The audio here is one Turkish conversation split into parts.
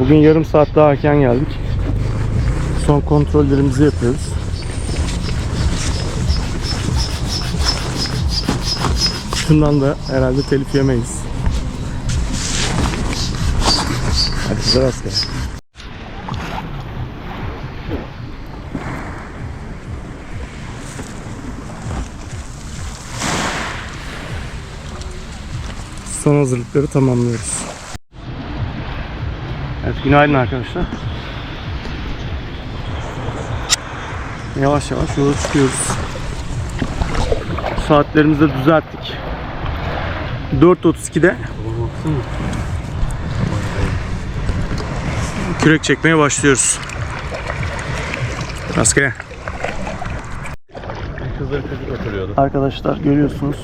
Bugün yarım saat daha erken geldik. Son kontrollerimizi yapıyoruz. Şundan da herhalde telif yemeyiz. Hadi size rastgele. Son hazırlıkları tamamlıyoruz. Günaydın arkadaşlar. Yavaş yavaş yola çıkıyoruz. Saatlerimizi de düzelttik. 4.32'de kürek çekmeye başlıyoruz. Rastgele. Kızları çocuk oturuyordu. Arkadaşlar görüyorsunuz.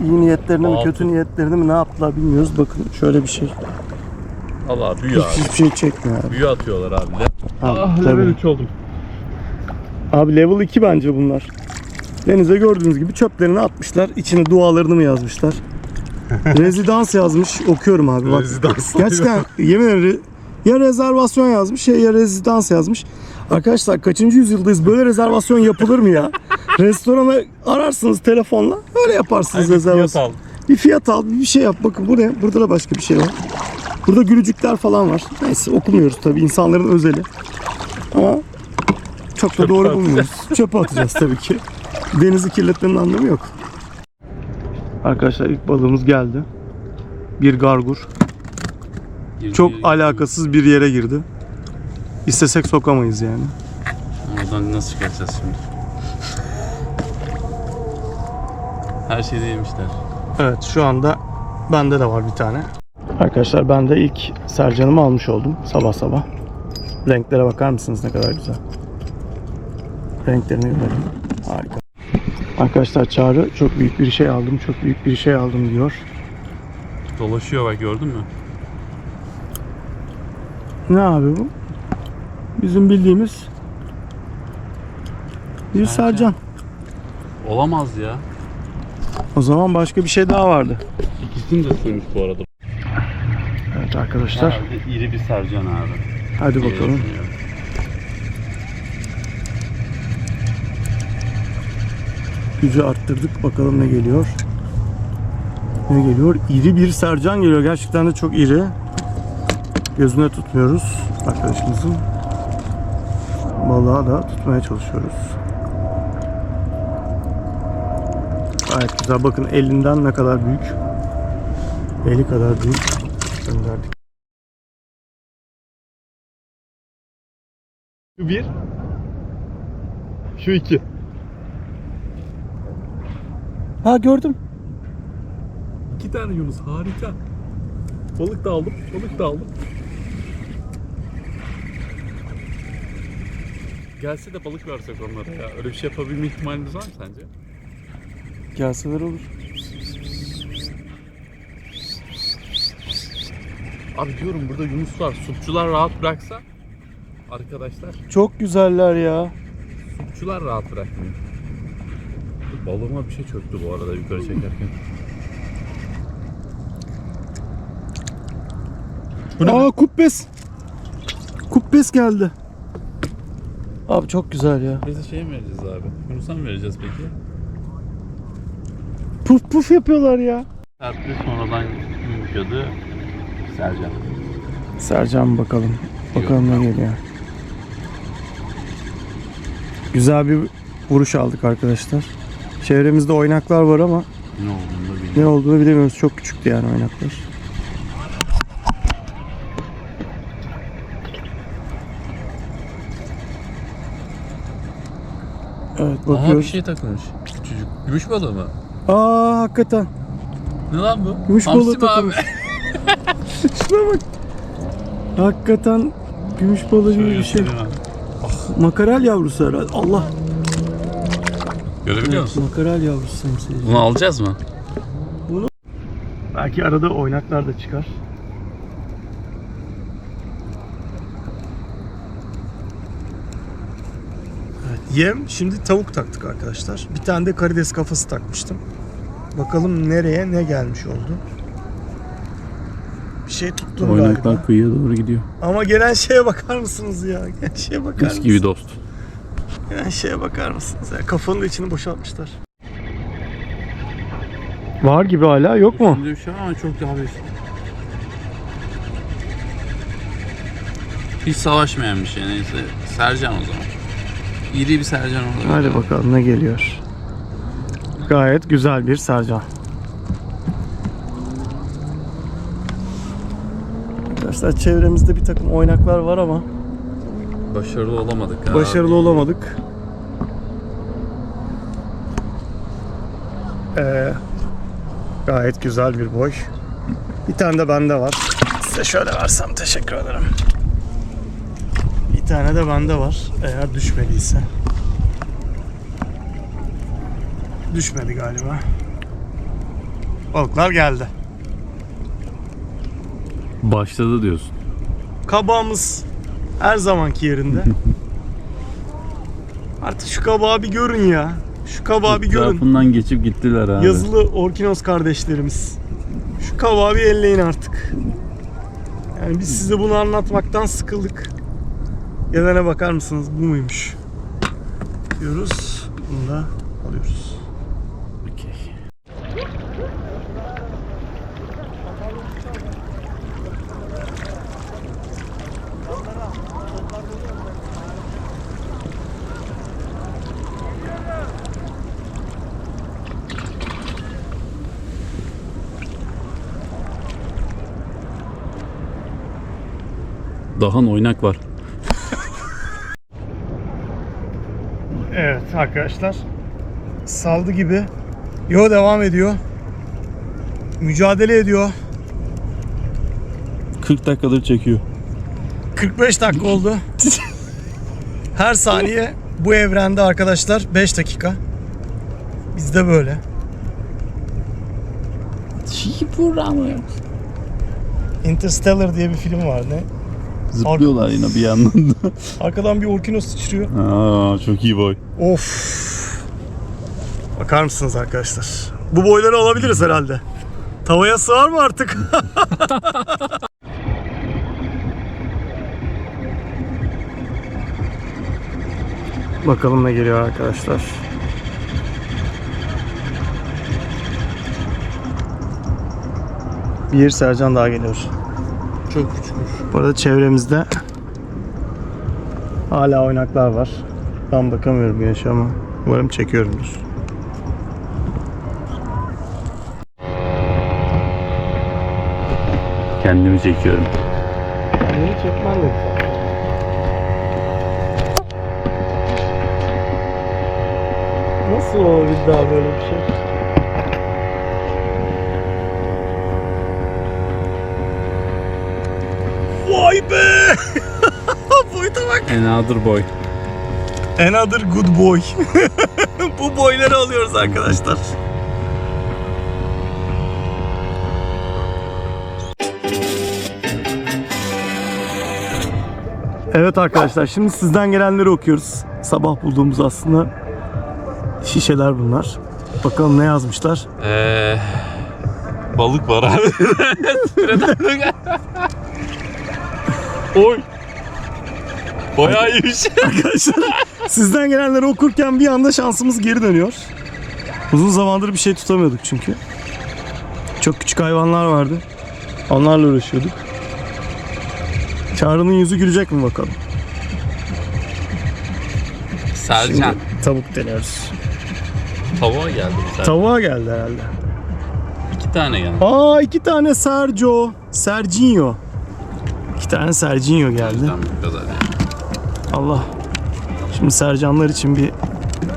İyi niyetlerini mi kötü niyetlerini mi ne yaptılar bilmiyoruz. Bakın şöyle bir şey. Allah büyü abi. Hiçbir şey çekmiyor abi. Büyü atıyorlar abi de. Abi, Ah tabii. level 3 oldum. Abi level 2 bence bunlar. Denize gördüğünüz gibi çöplerini atmışlar. İçine dualarını mı yazmışlar? Rezidans yazmış. Okuyorum abi bak. Rezidans. Gerçekten yemin ederim ya rezervasyon yazmış ya, ya rezidans yazmış. Arkadaşlar kaçıncı yüzyıldayız? Böyle rezervasyon yapılır mı ya? Restorana ararsınız telefonla. Öyle yaparsınız rezervasyon. al. Bir fiyat al, bir şey yap. Bakın buraya, burada da başka bir şey var. Burada gülücükler falan var. Neyse okumuyoruz tabii insanların özeli. Ama çok da Çöpe doğru atacağız. bulmuyoruz. Çöpe atacağız tabii ki. Denizi kirletmenin anlamı yok. Arkadaşlar ilk balığımız geldi. Bir gargur. Çok alakasız bir yere girdi. İstesek sokamayız yani. Oradan nasıl çıkaracağız şimdi? Her şeyde yemişler. Evet şu anda bende de var bir tane. Arkadaşlar ben de ilk sercanımı almış oldum sabah sabah. Renklere bakar mısınız ne kadar güzel. Renklerini görelim. Harika. Arkadaşlar Çağrı çok büyük bir şey aldım, çok büyük bir şey aldım diyor. Dolaşıyor bak gördün mü? Ne abi bu? Bizim bildiğimiz bir Sercan. Olamaz ya. O zaman başka bir şey daha vardı. İkisini de suymuş bu arada. Evet arkadaşlar Herhalde iri bir sercan abi. hadi diye bakalım. Gücü arttırdık. Bakalım ne geliyor. Ne geliyor? İri bir sercan geliyor. Gerçekten de çok iri. Gözüne tutmuyoruz arkadaşımızın. Balığa da tutmaya çalışıyoruz. Gayet güzel. Bakın elinden ne kadar büyük. Eli kadar büyük Şu bir. Şu iki. Ha gördüm. İki tane Yunus harika. Balık da aldım, balık da aldım. Gelse de balık versek onlara ya. Öyle bir şey yapabilme ihtimalimiz var mı sence? Gelseler olur. Abi diyorum burada Yunuslar, supçular rahat bıraksa arkadaşlar Çok güzeller ya. supçular rahat bırakmıyor. Balığıma bir şey çöktü bu arada yukarı çekerken. Bu ne? Aa kubbes. Kubbes geldi. Abi çok güzel ya. Biz şey mi vereceğiz abi? Yunus'a mı vereceğiz peki? Puf puf yapıyorlar ya. Serpli sonradan yumuşadı. Sercan. Sercan bakalım. Bakalım ne geliyor. Güzel bir vuruş aldık arkadaşlar. Çevremizde oynaklar var ama Ne olduğunu da ne bilmiyorum. olduğunu bilemiyoruz. Çok küçüktü yani oynaklar. Evet Aha bir bakıyoruz. şey takılmış. Küçücük. Gümüş balığı mı? Aa hakikaten. Ne lan bu? Gümüş Hamsi balığı mi takılmış. Şuna bak. Hakikaten gümüş balığı gibi Şöyle bir şey. abi. Makarel yavrusu herhalde. Allah. Görebiliyor musun? Makarel yavrusu sayın seyirciler. Bunu alacağız mı? Belki arada oynaklar da çıkar. Evet, yem şimdi tavuk taktık arkadaşlar. Bir tane de karides kafası takmıştım. Bakalım nereye ne gelmiş oldu. Şey tuttum galiba. Oynaklar kıyıya doğru gidiyor. Ama gelen şeye bakar mısınız ya? Gelen şeye bakar Mis mısınız? gibi dost. Gelen şeye bakar mısınız ya? Kafanın da içini boşaltmışlar. Var gibi hala yok mu? Şimdi bir şey ama çok daha bir Hiç savaşmayan bir şey neyse. Sercan o zaman. İri bir Sercan olabilir. Hadi bakalım ne geliyor. Gayet güzel bir Sercan. Arkadaşlar çevremizde bir takım oynaklar var ama Başarılı olamadık ya. başarılı olamadık. Ee, gayet güzel bir boy. Bir tane de bende var. Size şöyle versem teşekkür ederim. Bir tane de bende var. Eğer düşmediyse. Düşmedi galiba. Balıklar geldi. Başladı diyorsun. Kabağımız her zamanki yerinde. Artık şu kabağı bir görün ya. Şu kabağı bir görün. Etrafından geçip gittiler abi. Yazılı Orkinos kardeşlerimiz. Şu kabağı bir elleyin artık. Yani biz size bunu anlatmaktan sıkıldık. Gelene bakar mısınız? Bu muymuş? Diyoruz. Bunu da alıyoruz. Okey. Dahan oynak var. Evet arkadaşlar. Saldı gibi. Yo devam ediyor. Mücadele ediyor. 40 dakikadır çekiyor. 45 dakika oldu. Her saniye bu evrende arkadaşlar 5 dakika. Bizde böyle. Interstellar diye bir film var ne? Zıplıyorlar yine bir yandan da. Arkadan bir orkinos sıçrıyor. Aa, çok iyi boy. Of. Bakar mısınız arkadaşlar? Bu boyları alabiliriz herhalde. Tavaya sığar mı artık? Bakalım ne geliyor arkadaşlar. Bir Sercan daha geliyor. Çok küçükmüş. Bu arada çevremizde hala oynaklar var. Tam bakamıyorum güneşe ama umarım çekiyorumdur. Kendimi çekiyorum. Kendini çekmen de Nasıl olabilir daha böyle bir şey? Vay be! Boyuta bak. Another boy. Another good boy. Bu boyları alıyoruz arkadaşlar. Evet arkadaşlar şimdi sizden gelenleri okuyoruz. Sabah bulduğumuz aslında şişeler bunlar. Bakalım ne yazmışlar. Ee, balık var abi. Oy. Bayağı iyiymiş. Arkadaşlar sizden gelenleri okurken bir anda şansımız geri dönüyor. Uzun zamandır bir şey tutamıyorduk çünkü. Çok küçük hayvanlar vardı. Onlarla uğraşıyorduk. Çağrı'nın yüzü gülecek mi bakalım. Sercan. Şimdi tavuk deniyoruz. Tavuğa geldi bir tane. Tavuğa geldi herhalde. İki tane geldi. Aa iki tane Sergio. Serginho. Tane Serginho geldi. Allah. Şimdi Sercanlar için bir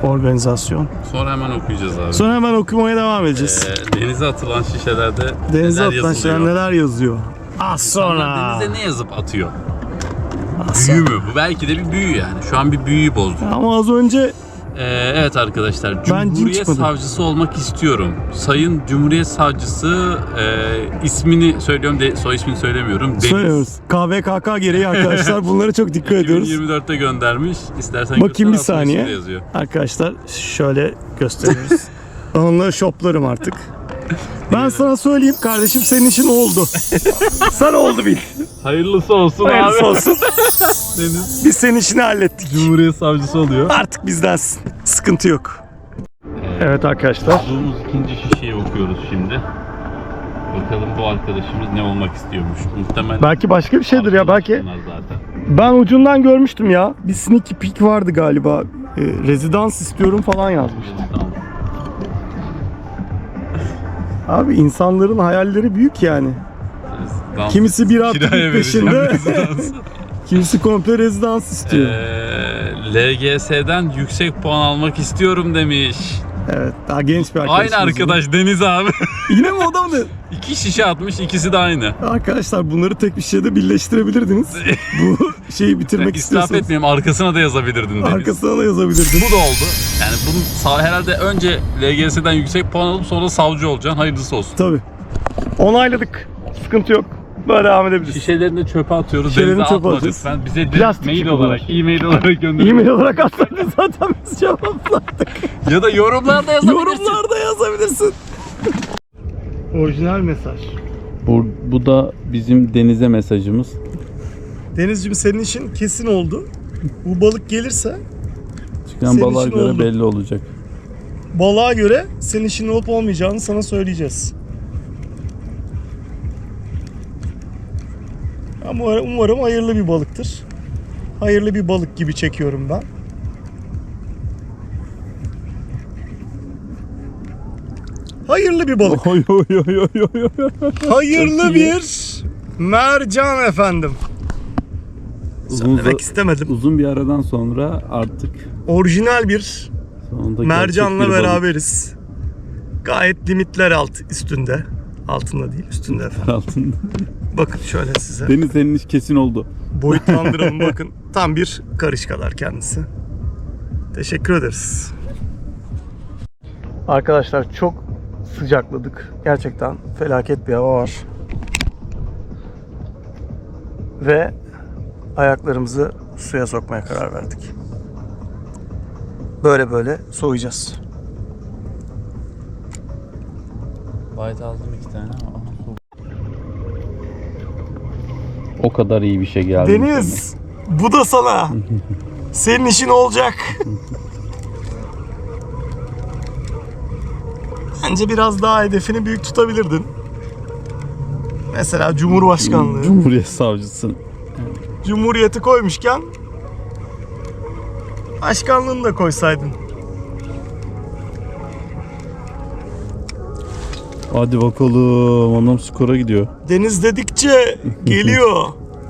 organizasyon. Sonra hemen okuyacağız abi. Sonra hemen okumaya devam edeceğiz. Ee, denize atılan şişelerde Denize neler atılan yazılıyor? neler yazıyor. Az sonra. İnsanlar Denize ne yazıp atıyor? Büyü mü? Bu belki de bir büyü yani. Şu an bir büyüyü bozdu. Ama az önce Ee, evet arkadaşlar. Cumhuriyet çıkmadım. Savcısı olmak istiyorum. Sayın Cumhuriyet Savcısı e, ismini söylüyorum de soy ismini söylemiyorum. Deniz söylüyoruz. KVKK gereği arkadaşlar bunlara çok dikkat ediyoruz. 2024'te göndermiş. İstersen Bakayım bir saniye. yazıyor. Arkadaşlar şöyle gösteriyoruz. Onları shoplarım artık. Ben sana söyleyeyim kardeşim senin işin oldu. Sana oldu bil. Hayırlısı olsun Hayırlısı abi. olsun. Deniz Biz senin işini hallettik. Cumhuriyet Savcısı oluyor. Artık bizdensin. Sıkıntı yok. Evet arkadaşlar. Bulduğumuz ikinci şişeyi okuyoruz şimdi. Bakalım bu arkadaşımız ne olmak istiyormuş. Muhtemelen Belki başka bir şeydir ya belki. arkadaşlar zaten. Ben ucundan görmüştüm ya. Bir sneaky peek vardı galiba. Ee, rezidans istiyorum falan yazmış. Tamam. Abi insanların hayalleri büyük yani. Dans- Kimisi bir bir peşinde. Kimisi komple rezidans istiyor. Ee, LGS'den yüksek puan almak istiyorum demiş. Evet daha genç bir arkadaşımız. Aynı arkadaş Deniz abi. Yine mi o da mı? İki şişe atmış ikisi de aynı. Arkadaşlar bunları tek bir şeyde birleştirebilirdiniz. Bu şeyi bitirmek İsraf istiyorsanız. etmeyeyim arkasına da yazabilirdin Deniz. Arkasına da yazabilirdin. Bu da oldu. Yani bunun sa- herhalde önce LGS'den yüksek puan alıp sonra savcı olacaksın. Hayırlısı olsun. Tabii. Onayladık. Sıkıntı yok. Böyle devam edebiliriz. Şişelerini de çöpe atıyoruz. Şişelerini Denize çöpe atma atıyoruz. lütfen. Bize direkt Plastik mail gibi olarak, e-mail olarak gönderin. E-mail olarak atsaydın zaten biz cevaplardık. Ya da yorumlarda yazabilirsin. Yorumlarda yazabilirsin. Orijinal mesaj. Bu, bu da bizim denize mesajımız. Denizciğim senin işin kesin oldu. Bu balık gelirse Çıkan Senin balığa için göre oldu. belli olacak. balığa göre senin işin olup olmayacağını sana söyleyeceğiz. Ama umarım hayırlı bir balıktır. Hayırlı bir balık gibi çekiyorum ben. Hayırlı bir balık. Oy oy oy oy oy oy. Hayırlı bir mercan efendim. Uzun, Söylemek istemedim. uzun bir aradan sonra artık Orijinal bir sonunda mercanla gerçek bir balık. beraberiz. Gayet limitler alt üstünde. Altında değil üstünde efendim. altında. Bakın şöyle size. Deniz senin iş kesin oldu. Boyutlandıralım bakın. Tam bir karış kadar kendisi. Teşekkür ederiz. Arkadaşlar çok sıcakladık. Gerçekten felaket bir hava var. Ve ayaklarımızı suya sokmaya karar verdik. Böyle soğuyacağız. Bayt aldım iki tane ama O kadar iyi bir şey geldi. Deniz, bu da sana. Senin işin olacak. Bence biraz daha hedefini büyük tutabilirdin. Mesela Cumhurbaşkanlığı, Cumhuriyet Savcısı. Cumhuriyeti koymuşken başkanlığını da koysaydın. Hadi bakalım. Ondan skora gidiyor. Deniz dedikçe geliyor.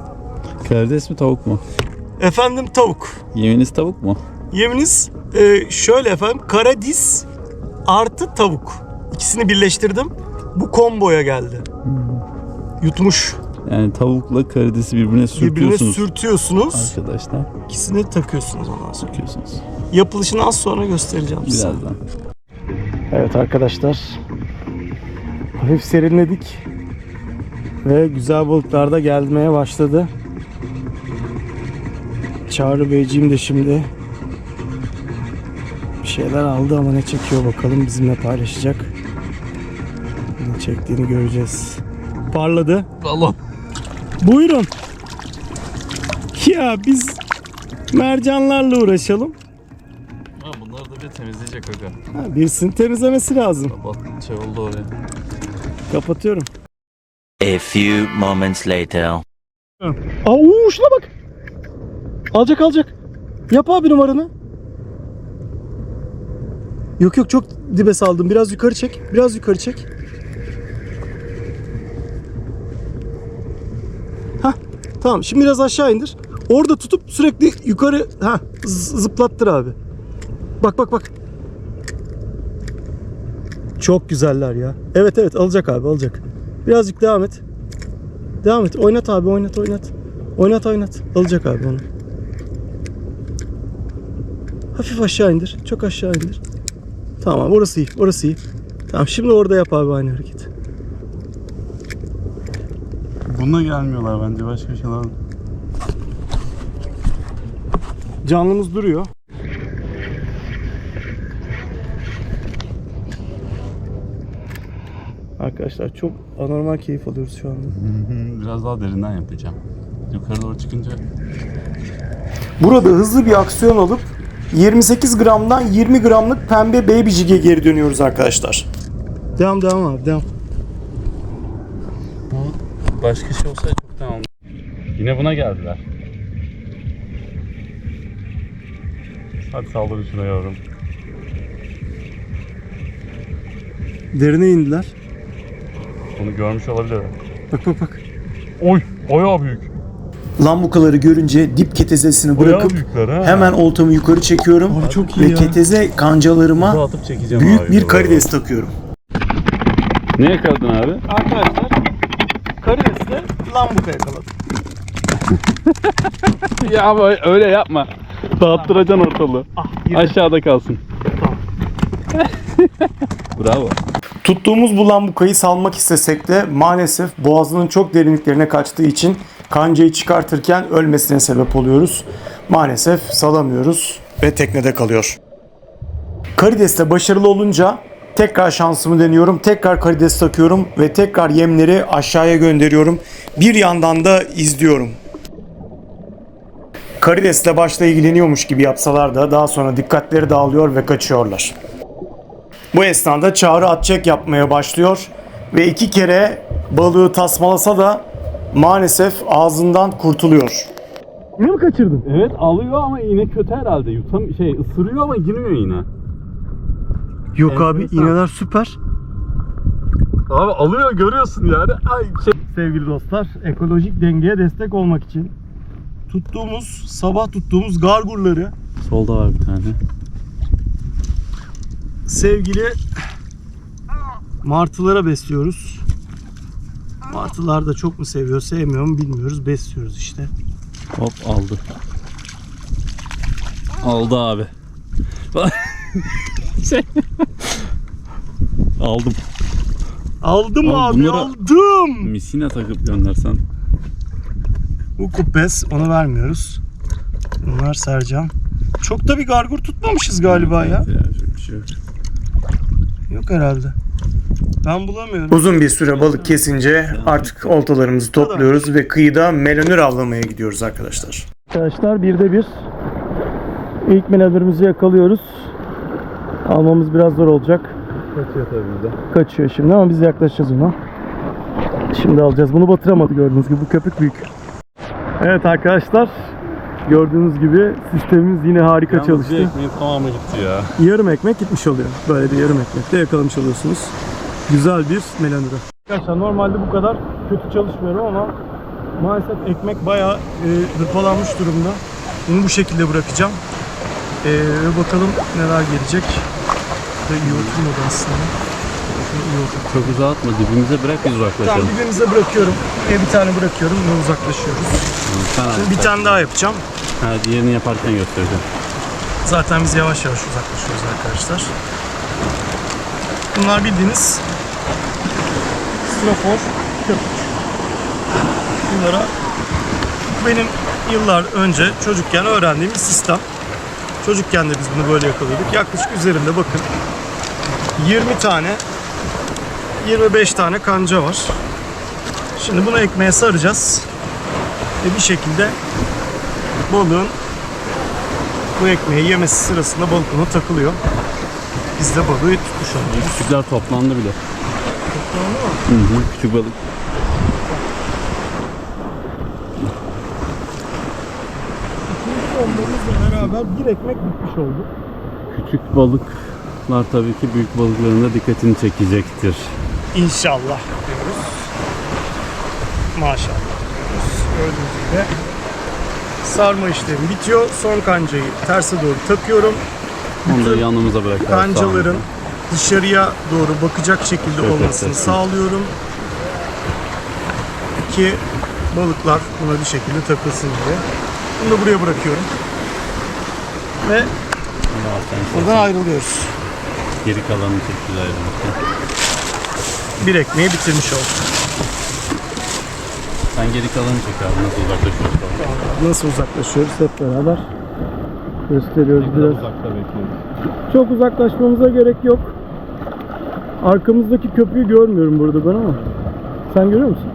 Karides mi tavuk mu? Efendim tavuk. Yeminiz tavuk mu? Yeminiz e, şöyle efendim karadiz artı tavuk. İkisini birleştirdim. Bu komboya geldi. Yutmuş. Yani tavukla karidesi birbirine Birbirine sürtüyorsunuz. sürtüyorsunuz. Arkadaşlar İkisini takıyorsunuz ondan sonra. sürtüyorsunuz. Yapılışını az sonra göstereceğim size. Birazdan. Evet arkadaşlar. Hafif serinledik. Ve güzel balıklar da gelmeye başladı. Çağrı Beyciğim de şimdi bir şeyler aldı ama ne çekiyor bakalım bizimle paylaşacak. Ne çektiğini göreceğiz. Parladı. Allah. Buyurun. Ya biz mercanlarla uğraşalım. Ha, bunları da bir temizleyecek aga. Ha, birisini temizlemesi lazım. Bak şey oldu oraya. Kapatıyorum. A few moments later. Aa uuu, şuna bak. Alacak alacak. Yap abi numaranı. Yok yok çok dibe saldım. Biraz yukarı çek. Biraz yukarı çek. Hah tamam şimdi biraz aşağı indir. Orada tutup sürekli yukarı ha zıplattır abi. Bak bak bak. Çok güzeller ya. Evet evet alacak abi alacak. Birazcık devam et. Devam et. Oynat abi oynat oynat. Oynat oynat. Alacak abi onu. Hafif aşağı indir. Çok aşağı indir. Tamam orası iyi. Orası iyi. Tamam şimdi orada yap abi aynı hareketi. Bununla gelmiyorlar bence başka şeyler. Canlımız duruyor. Arkadaşlar çok anormal keyif alıyoruz şu anda. Biraz daha derinden yapacağım. Yukarı doğru çıkınca Burada hızlı bir aksiyon alıp 28 gramdan 20 gramlık pembe baby jig'e geri dönüyoruz arkadaşlar. Devam devam abi devam. başka şey olsaydı çoktan almış. Yine buna geldiler. Hadi saldır şuna yavrum. Derine indiler. Onu görmüş olabilir. Bak bak bak. Oy, bayağı büyük. Lambukaları görünce dip ketezesini bırakıp büyükler hemen oltamı yukarı çekiyorum. Abi çok iyi ve ya. keteze kancalarıma atıp çekeceğim büyük bir karides takıyorum. Ne yakaladın abi? Arkadaşlar karidesle lambuka yakaladım. ya ama öyle yapma. Dağıttıracaksın ortalığı. Aşağıda kalsın. Bravo. Tuttuğumuz bu lambukayı salmak istesek de maalesef boğazının çok derinliklerine kaçtığı için kancayı çıkartırken ölmesine sebep oluyoruz. Maalesef salamıyoruz ve teknede kalıyor. Karides'te başarılı olunca tekrar şansımı deniyorum. Tekrar karides takıyorum ve tekrar yemleri aşağıya gönderiyorum. Bir yandan da izliyorum. Karides'le başta ilgileniyormuş gibi yapsalar da daha sonra dikkatleri dağılıyor ve kaçıyorlar. Bu esnada Çağrı atçek yapmaya başlıyor ve iki kere balığı tasmalasa da maalesef ağzından kurtuluyor. Yine mi kaçırdın? Evet alıyor ama yine kötü herhalde. Yutam şey ısırıyor ama girmiyor yine. Yok abi Enteresan. iğneler süper. Abi alıyor görüyorsun yani. Ay şey. Sevgili dostlar ekolojik dengeye destek olmak için tuttuğumuz sabah tuttuğumuz gargurları Solda var bir tane. Sevgili martılara besliyoruz. Martılar da çok mu seviyor sevmiyor mu bilmiyoruz besliyoruz işte. Hop aldı. Aldı abi. şey. Aldım. Aldım Abi abi aldım. Misine takıp göndersen. Bu kupes onu vermiyoruz. Bunlar Sercan. Çok da bir gargur tutmamışız galiba ya. Evet, çok bir şey yok. Yok herhalde. Ben bulamıyorum. Uzun bir süre balık kesince artık oltalarımızı topluyoruz ve kıyıda melanür avlamaya gidiyoruz arkadaşlar. Arkadaşlar bir de bir ilk melanürümüzü yakalıyoruz. Almamız biraz zor olacak. Kaçıyor tabii bize. Kaçıyor şimdi ama biz yaklaşacağız ona. Şimdi alacağız. Bunu batıramadı gördüğünüz gibi. Bu köpük büyük. Evet arkadaşlar. Gördüğünüz gibi sistemimiz yine harika Yalnız çalıştı. bir ekmeğin tamamı gitti ya. Yarım ekmek gitmiş oluyor. Böyle bir yarım ekmek de yakalamış oluyorsunuz. Güzel bir melanürü. Arkadaşlar normalde bu kadar kötü çalışmıyorum ama maalesef ekmek bayağı e, hırpalanmış durumda. Bunu bu şekilde bırakacağım. E, ve bakalım neler gelecek. Ve iyi oturmadı aslında. Çok uzağa atma dibimize bırak biz Tamam uzaklaşalım. birbirimize bırakıyorum. E, bir tane bırakıyorum ve uzaklaşıyoruz. Sen Şimdi bir tane daha yapacağım. Ha, diğerini yaparken göstereceğim. Zaten biz yavaş yavaş uzaklaşıyoruz arkadaşlar. Bunlar bildiğiniz strofor köpük. Bunlara benim yıllar önce çocukken öğrendiğim bir sistem. Çocukken de biz bunu böyle yakalıyorduk. Yaklaşık üzerinde bakın 20 tane 25 tane kanca var. Şimdi bunu ekmeğe saracağız. Ve bir şekilde balığın bu ekmeği yemesi sırasında balık ona takılıyor. Biz de balığı tutmuş oluyoruz. Küçükler toplandı bile. Toplandı mı? Hı hı. Küçük balık. Onlarımızla beraber bir ekmek bitmiş oldu. Küçük balıklar tabii ki büyük balıkların da dikkatini çekecektir. İnşallah diyoruz. Maşallah diyoruz. Gördüğünüz gibi sarma işlemi bitiyor. Son kancayı terse doğru takıyorum. Onu da yanımıza bırakalım. Kancaların dışarıya doğru bakacak şekilde Evet, olmasını evet. sağlıyorum. Ki balıklar buna bir şekilde takılsın diye. Bunu da buraya bırakıyorum. Ve buradan ayrılıyoruz. Geri kalanı çok güzel ayrılmıştı. Bir ekmeği bitirmiş olduk. Sen geri kalanı çek abi nasıl uzaklaşıyoruz falan. Nasıl uzaklaşıyoruz hep beraber gösteriyoruz biraz. Uzakta bekliyoruz. Çok uzaklaşmamıza gerek yok. Arkamızdaki köprüyü görmüyorum burada ben ama. Sen görüyor musun?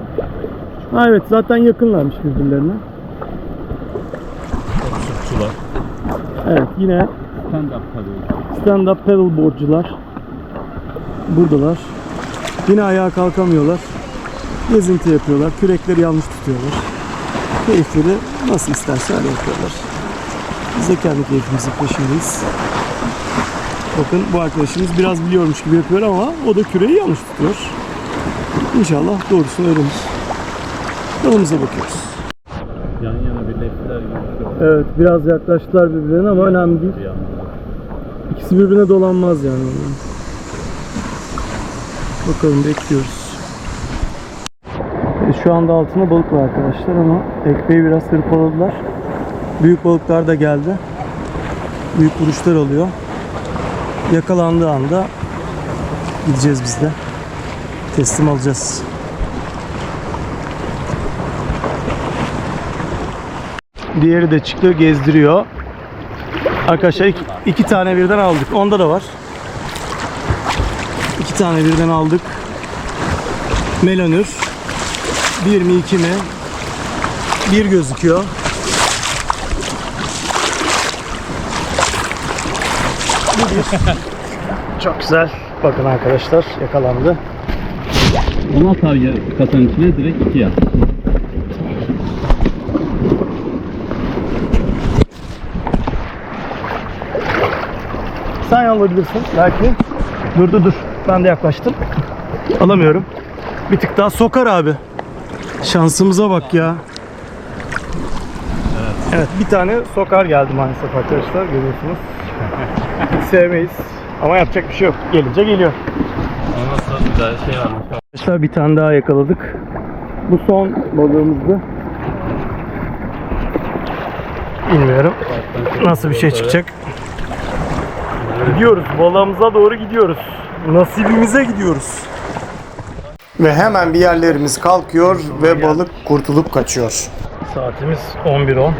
Ha evet zaten yakınlarmış birbirlerine. Surfçular. Evet yine Stand up tabii. stand-up paddleboardcular buradalar. Yine ayağa kalkamıyorlar. Gezinti yapıyorlar. Kürekleri yanlış tutuyorlar. Keyifleri nasıl isterse öyle yapıyorlar. Biz de kendi keyfimizin peşindeyiz. Bakın bu arkadaşımız biraz biliyormuş gibi yapıyor ama o da küreği yanlış tutuyor. İnşallah doğrusunu öğrenir. Yolumuza bakıyoruz. Yan yana birleştiler gibi. Evet biraz yaklaştılar birbirlerine ama önemli değil. İkisi birbirine dolanmaz yani. Bakalım bekliyoruz. E, Şu anda altında balık var arkadaşlar ama ekmeği biraz hırpaladılar. Büyük balıklar da geldi. Büyük vuruşlar oluyor. Yakalandığı anda gideceğiz biz de. Teslim alacağız. Diğeri de çıktı gezdiriyor. Arkadaşlar iki, iki tane birden aldık. Onda da var. İki tane birden aldık. Melanür. Bir mi iki mi? Bir gözüküyor. Bu bir. Çok güzel. Bakın arkadaşlar yakalandı. Onu atar ya kasanın içine direkt iki yat. Sen alabilirsin belki. Dur dur dur. Ben de yaklaştım. Alamıyorum. Bir tık daha sokar abi. Şansımıza bak ya. Evet bir tane sokar geldi maalesef arkadaşlar görüyorsunuz. Sevmeyiz. Ama yapacak bir şey yok. Gelince geliyor. Şey. Arkadaşlar bir tane daha yakaladık. Bu son balığımızdı. Bilmiyorum nasıl bir şey çıkacak. Gidiyoruz. Balığımıza doğru gidiyoruz. Nasibimize gidiyoruz. Ve hemen bir yerlerimiz kalkıyor ve balık kurtulup kaçıyor. Saatimiz 11.10.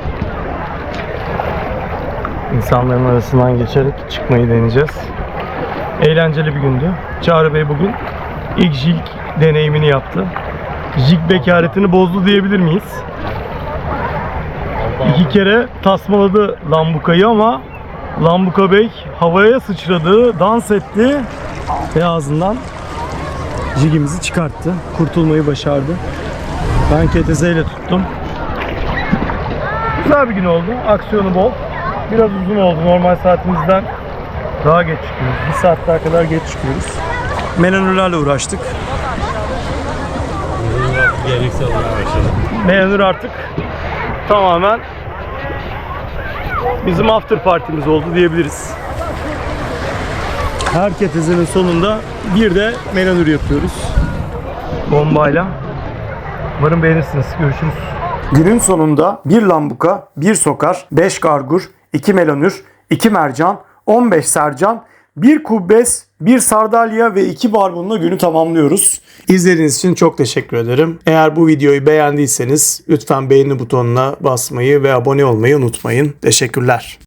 İnsanların arasından geçerek çıkmayı deneyeceğiz. Eğlenceli bir gündü. Çağrı Bey bugün ilk jig deneyimini yaptı. Jig bekaretini bozdu diyebilir miyiz? İki kere tasmaladı lambukayı ama Lambuka Bey havaya sıçradı, dans etti ve ağzından jigimizi çıkarttı. Kurtulmayı başardı. Ben KTZ ile tuttum. Güzel bir gün oldu. Aksiyonu bol. Biraz uzun oldu. Normal saatimizden daha geç çıkıyoruz. Bir saat daha kadar geç çıkıyoruz. Melanürlerle uğraştık. Geleneksel başladı. Melanür artık tamamen bizim after partimiz oldu diyebiliriz. Her ketezinin sonunda bir de melanür yapıyoruz. Bombayla. Umarım beğenirsiniz. Görüşürüz. Günün sonunda bir lambuka, bir sokar, 5 gargur, 2 melanür, 2 mercan, 15 sercan, bir kubbes, bir sardalya ve iki barbunla günü tamamlıyoruz. İzlediğiniz için çok teşekkür ederim. Eğer bu videoyu beğendiyseniz lütfen beğeni butonuna basmayı ve abone olmayı unutmayın. Teşekkürler.